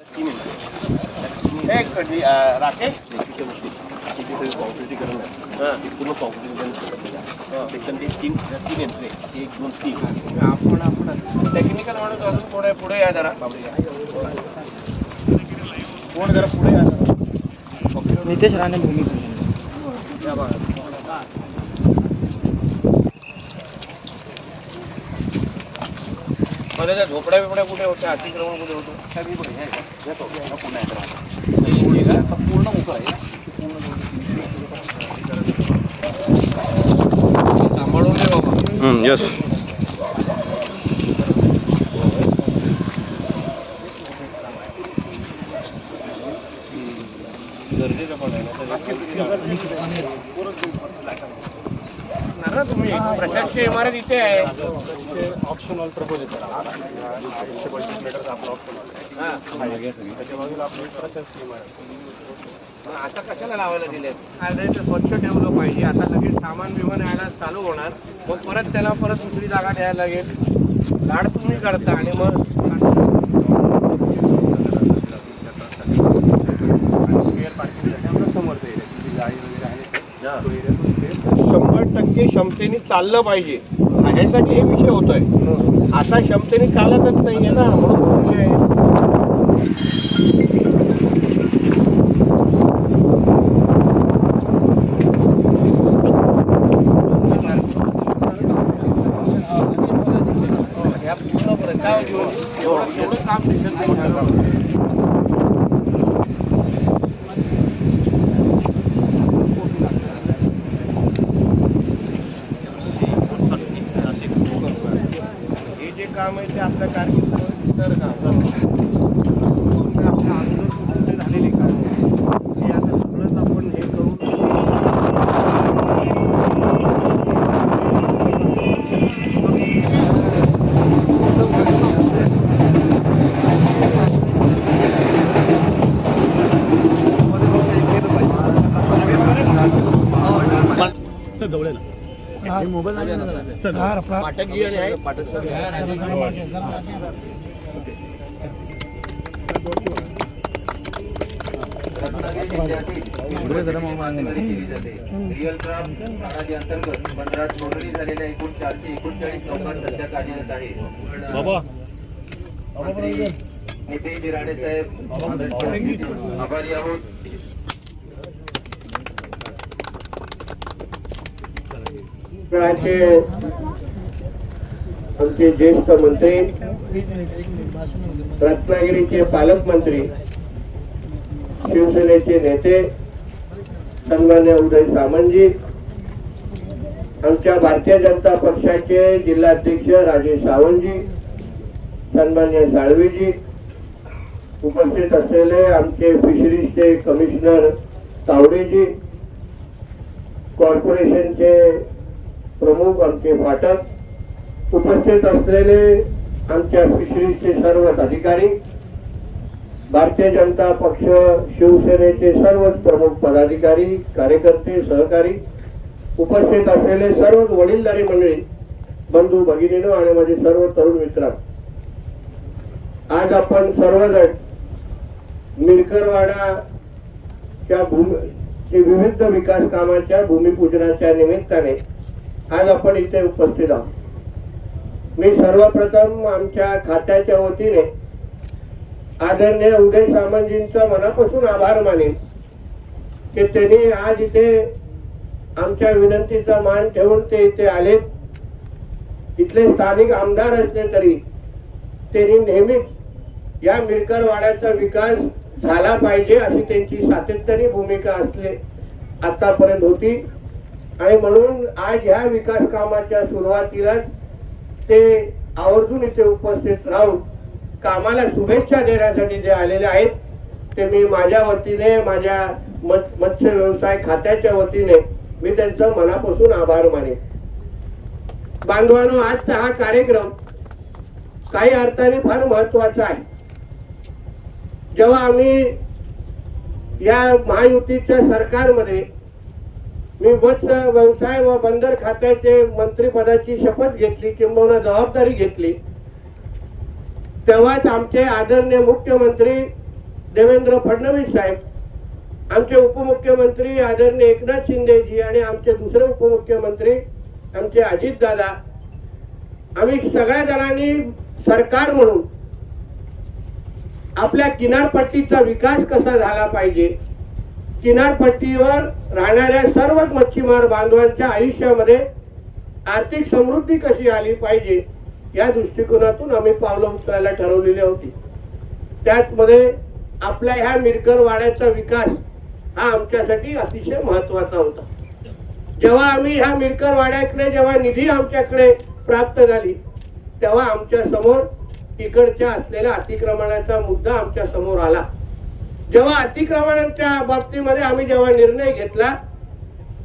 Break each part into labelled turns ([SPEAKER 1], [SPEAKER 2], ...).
[SPEAKER 1] एक कधी राकेश
[SPEAKER 2] पूर्ण तीन तीन यंत्रे एक दोन तीन
[SPEAKER 1] आपण आपण टेक्निकल माणूस अजून पुढे पुढे या जरा कोण जरा पुढे या जरा.
[SPEAKER 3] नितेश राणे
[SPEAKER 1] भूमी मध्ये त्या झोपड्या बिपड्या कुठे होत्या? अतिक्रमण कुठे होतं.
[SPEAKER 2] पूर्ण मोकळा आहे
[SPEAKER 1] सांभाळून बाबा
[SPEAKER 3] यस
[SPEAKER 1] गरजेचं पण आहे ना ना तुम्ही. प्रशासकीय इमारत इथे आहे.
[SPEAKER 2] ऑप्शनल प्रपोज येतो एकशे पंचवीस मीटरचा आपला ऑप्शनल
[SPEAKER 1] हा.
[SPEAKER 2] त्याच्या बाजूला आपली प्रशासकीय इमारत
[SPEAKER 1] पण आता कशाला लावायला अरे ते स्वच्छ ठेवलं पाहिजे. आता लगेच सामान बिमान यायला चालू होणार. मग परत त्याला परत दुसरी जागा द्यायला लागेल. लाड तुम्ही करता आणि मग
[SPEAKER 2] आहे
[SPEAKER 1] शंभर टक्के क्षमतेने चाललं पाहिजे. ह्यासाठी हे विषय होतोय. आता क्षमतेने चालतच नाहीये ना म्हणून विषय आहे. ह्या पूर्ण प्रस्ताव घेऊन एवढं एवढं काम दिसत नाही हे जे काम आहे ते आपल्या कारकिर्दीमध्ये तर काम
[SPEAKER 4] रिअल क्राफ्ट प्रणाली अंतर्गत मंडळात नोंदणी झालेल्या एकूण चारशे एकोणचाळीस लोकां सध्या कार्यरत आहे. नितीन साहेब आभारी आहोत.
[SPEAKER 1] आमचे ज्येष्ठ मंत्री रत्नागिरीचे पालकमंत्री शिवसेनेचे नेते सन्मान्य उदय सामंतजी आमच्या भारतीय जनता पक्षाचे जिल्हाध्यक्ष राजेश सावंतजी सन्मान्य साळवीजी उपस्थित असलेले आमचे फिशरीजचे कमिशनर तावडेजी कॉर्पोरेशनचे प्रमुख आमचे फाटक उपस्थित असलेले आमच्या फिशरीजचे सर्व अधिकारी भारतीय जनता पक्ष शिवसेनेचे सर्वच प्रमुख पदाधिकारी कार्यकर्ते सहकारी उपस्थित असलेले सर्व वडीलधारी मंडळी बंधू भगिनीनो आणि माझे सर्व तरुण मित्र आज आपण सर्वजण मिरकरवाडाच्या भूमी चे विविध विकास कामाच्या भूमिपूजनाच्या निमित्ताने आज आपण इथे उपस्थित आहोत. मी सर्वप्रथम आमच्या खात्याच्या वतीने आदरणीय उदय सामंतजींचा मनापासून आभार मानेन की त्यांनी आज इथे आमच्या विनंतीचा मान ठेवून ते इथे आलेत. इथले स्थानिक आमदार असले तरी त्यांनी नेहमीच या मिरकरवाड्याचा विकास झाला पाहिजे अशी त्यांची सातत्याने भूमिका असले आतापर्यंत होती. आणि म्हणून आज ह्या विकास कामाच्या सुरुवातीलाच ते आवर्जून इथे उपस्थित राहून कामाला शुभेच्छा देण्यासाठी जे आलेले आहेत ते मी माझ्या वतीने माझ्या मत्- मत्स्य व्यवसाय खात्याच्या वतीने मी त्यांचं मनापासून आभार माने बांधवानो आजचा हा कार्यक्रम काही अर्थाने फार महत्त्वाचा आहे. जेव्हा आम्ही या महायुतीच्या सरकारमध्ये मी मत्स्य व्यवसाय व बंदर खात्याचे मंत्रीपदाची शपथ घेतली किंबहुना जबाबदारी घेतली. तेव्हाच आमचे आदरणीय मुख्यमंत्री देवेंद्र फडणवीस साहेब आमचे उपमुख्यमंत्री आदरणीय एकनाथ शिंदेजी आणि आमचे दुसरे उपमुख्यमंत्री आमचे अजितदादा आम्ही सगळ्या जणांनी सरकार म्हणून आपल्या किनारपट्टीचा विकास कसा झाला पाहिजे? किनारपट्टीवर राहणाऱ्या सर्वच मच्छीमार बांधवांच्या आयुष्यामध्ये आर्थिक समृद्धी कशी आली पाहिजे या दृष्टिकोनातून आम्ही पावलं उचलायला ठरवलेली होती. त्याचमध्ये आपल्या ह्या मिरकर वाड्याचा विकास हा आमच्यासाठी अतिशय महत्त्वाचा होता. जेव्हा आम्ही ह्या मिरकर वाड्याकडे जेव्हा निधी आमच्याकडे प्राप्त झाली तेव्हा आमच्यासमोर इकडच्या असलेल्या अतिक्रमणाचा मुद्दा आमच्यासमोर आला. जेव्हा अतिक्रमणाच्या बाबतीमध्ये आम्ही जेव्हा निर्णय घेतला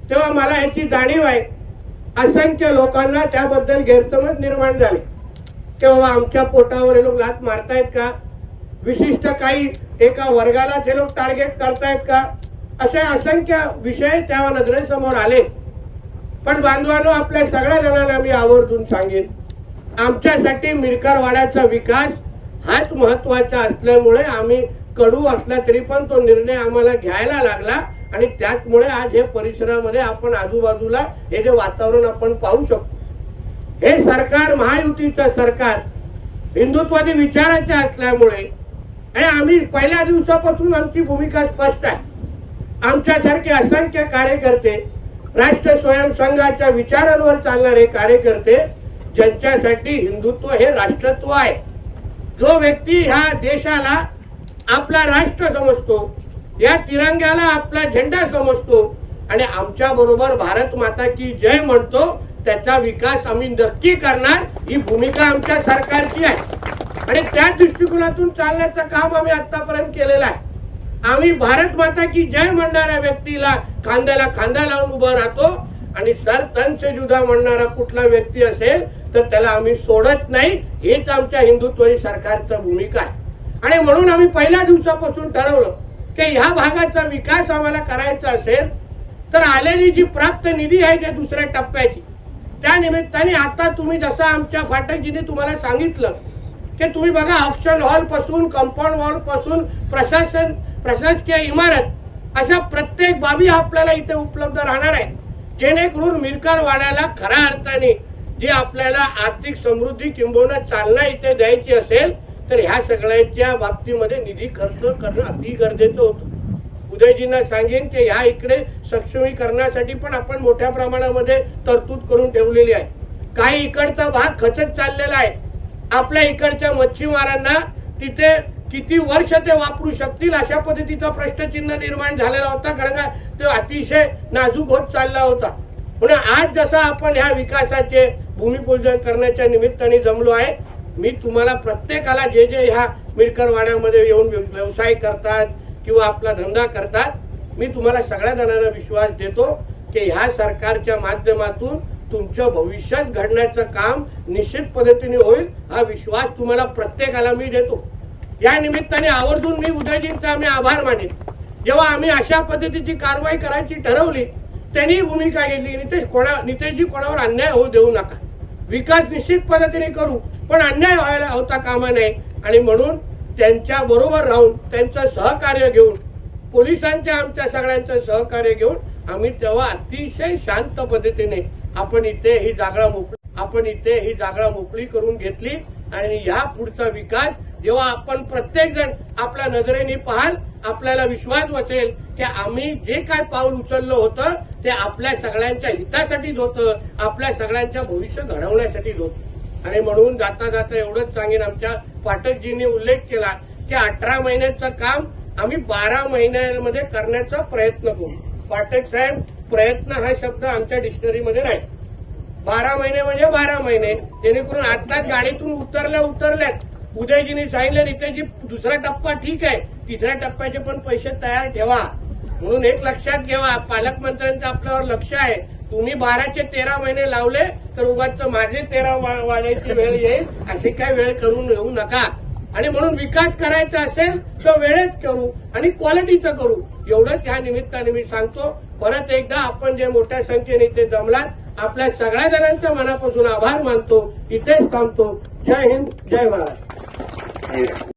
[SPEAKER 1] तेव्हा मला याची जाणीव आहे. असंख्य लोकांना त्याबद्दल गैरसमज निर्माण झाले. की बाबा आमच्या पोटावर हे लोक लात मारतायत का? विशिष्ट काही एका वर्गाला ते लोक टार्गेट करतायत का? असे असंख्य विषय त्या नजरेसमोर आले. पण बांधवांनो आपल्या सगळ्या जणांना मी आवर्जून सांगेन आमच्यासाठी मिरकरवाड्याचा विकास हाच महत्त्वाचा असल्यामुळे आम्ही कडू असला तरी पण तो निर्णय आम्हाला घ्यायला लागला आणि त्याचमुळे आज हे परिसरामध्ये आपण आजूबाजूला हे जे वातावरण आपण पाहू शकतो. हे सरकार महायुतीचं सरकार हिंदुत्वादी विचाराचे असल्यामुळे आणि आम्ही पहिल्या दिवसापासून आमची भूमिका स्पष्ट आहे. आमच्यासारखे असंख्य कार्यकर्ते राष्ट्र स्वयंसंघाच्या विचारांवर चालणारे कार्यकर्ते ज्यांच्यासाठी हिंदुत्व हे राष्ट्रत्व आहे. जो व्यक्ती ह्या देशाला आपला राष्ट्र समजतो. या तिरंग्याला आपला झेंडा समजतो. आणि आमच्या बरोबर भारत माता की जय म्हणतो त्याचा विकास आम्ही नक्की करणार ही भूमिका आमच्या सरकारची आहे. आणि त्या दृष्टिकोनातून चालण्याचं काम आम्ही आतापर्यंत केलेलं आहे. आम्ही भारत माता की जय म्हणणाऱ्या व्यक्तीला खांद्याला खांदा लावून उभा राहतो. आणि सर तन जुदा म्हणणारा कुठला व्यक्ती असेल तर त्याला आम्ही सोडत नाही. हेच आमच्या हिंदुत्वादी सरकारचं भूमिका आहे. आणि म्हणून आम्ही पहिल्या दिवसापासून ठरवलं की ह्या भागाचा विकास आम्हाला करायचा असेल तर आलेली जी प्राप्त निधी आहे त्या दुसऱ्या टप्प्याची. त्या निमित्ताने आता तुम्ही जसं आमच्या फाटकजीने तुम्हाला सांगितलं की तुम्ही बघा ऑप्शन हॉलपासून कंपाऊंड वॉलपासून प्रशासन प्रशासकीय इमारत अशा प्रत्येक बाबी आपल्याला इथे उपलब्ध राहणार आहेत. जेणेकरून मिरकर वाड्याला खऱ्या अर्थाने जी आपल्याला आर्थिक समृद्धी किंबहुना चालना इथे द्यायची असेल तर ह्या सगळ्याच्या बाबतीमध्ये निधी खर्च करणं अति गरजेचं होतं. उदयजींना सांगेन की ह्या इकडे सक्षमीकरणासाठी पण आपण मोठ्या प्रमाणामध्ये तरतूद करून ठेवलेली आहे. काही इकडचा भाग खचत चाललेला आहे. आपल्या इकडच्या मच्छीमारांना तिथे किती वर्ष ते वापरू शकतील अशा पद्धतीचा प्रश्नचिन्ह निर्माण झालेला होता कारण का तो अतिशय नाजूक होत चालला होता. म्हणून आज जसा आपण ह्या विकासाचे भूमिपूजन करण्याच्या निमित्ताने जमलो आहे मी तुम्हाला प्रत्येकाला जे जे ह्या मिरकरवाड्यामध्ये येऊन व्यव- व्यवसाय करतात किंवा आपला धंदा करतात मी तुम्हाला सगळ्या जणांना विश्वास देतो की ह्या सरकारच्या माध्यमातून तुमचं भविष्यात घडण्याचं काम निश्चित पद्धतीने होईल हा विश्वास तुम्हाला प्रत्येकाला मी देतो. या निमित्ताने आवर्जून मी उदयजींचा आम्ही आभार मानेन. जेव्हा आम्ही अशा पद्धतीची कारवाई करायची ठरवली त्यांनी भूमिका घेतली. नितेश कोणा नितेशजी कोणावर अन्याय होऊ देऊ नका. विकास निश्चित पद्धतीने करू पण अन्याय व्हायला होता कामा नये. आणि म्हणून त्यांच्या बरोबर राहून त्यांचं सहकार्य घेऊन पोलिसांच्या आमच्या सगळ्यांचं सहकार्य घेऊन आम्ही तेव्हा अतिशय शांत पद्धतीने आपण इथे ही जागा मोकळी आपण इथे ही जागा मोकळी करून घेतली. आणि ह्या पुढचा विकास जेव्हा आपण प्रत्येक जण आपल्या नजरेने पाहाल आपल्याला विश्वास बसेल की आम्ही जे काय पाऊल उचललं होतं ते आपल्या सगळ्यांच्या हितासाठीच होतं आपल्या सगळ्यांच्या भविष्य घडवण्यासाठीच होतं आणि म्हणून जाता जाता एवढंच सांगेन आमच्या पाठकजींनी उल्लेख केला की अठरा महिन्याचं काम आम्ही बारा महिन्यांमध्ये करण्याचा प्रयत्न करू. पाठक साहेब प्रयत्न हा शब्द आमच्या डिक्शनरीमध्ये नाही. बारा महिने म्हणजे बारा महिने. जेणेकरून आत्ताच गाडीतून उतरल्या उतरल्यात. उदयजींनी सांगितलं जी दुसरा टप्पा ठीक आहे तिसऱ्या टप्प्याचे पण पैसे तयार ठेवा. म्हणून एक लक्षात घ्यावा पालकमंत्र्यांचं आपल्यावर लक्ष आहे. तुम्ही बाराचे तेरा महिने लावले तर उगाच माझे तेरा वाढायची वेळ येईल अशी काय वेळ करून येऊ नका. आणि म्हणून विकास करायचा असेल तर वेळेत करू आणि क्वालिटीचं करू. एवढंच या निमित्ताने मी सांगतो. परत एकदा आपण जे मोठ्या संख्येने इथे जमलात आपल्या सगळ्या जणांच्या मनापासून आभार मानतो. इथेच थांबतो. जय हिंद जय महाराज